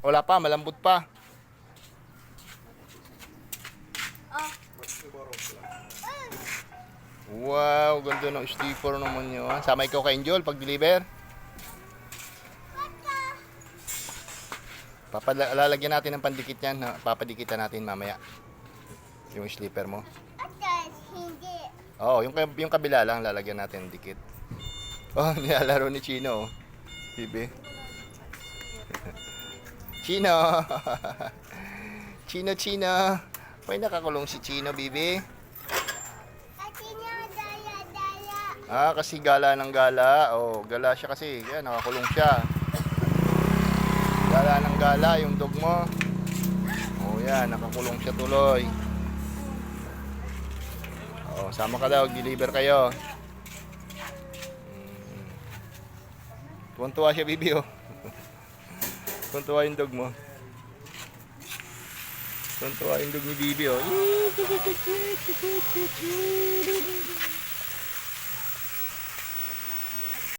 Wala pa, malambot pa. Wow, ganda ng sticker naman yun. Sama ikaw kay Angel pag-deliver. Papalalagyan natin ng pandikit yan. Papadikitan natin mamaya. Yung slipper mo. Hindi. Oo, yung, yung kabila lang lalagyan natin ng dikit. Oh, nilalaro ni Chino. oh. Bibi. Chino! Chino, Chino! May nakakulong si Chino, Bibi. Kasi daya, daya. Ah, kasi gala ng gala. Oh, gala siya kasi. Yan, nakakulong siya. Gala ng gala yung dog mo. Oh, yan, nakakulong siya tuloy. Oh, sama ka daw, deliver kayo. Mm. Tuwan-tuwa siya, bibi, oh. Tuwan-tuwa yung dog mo. Tuwan-tuwa yung dog ni bibi, oh.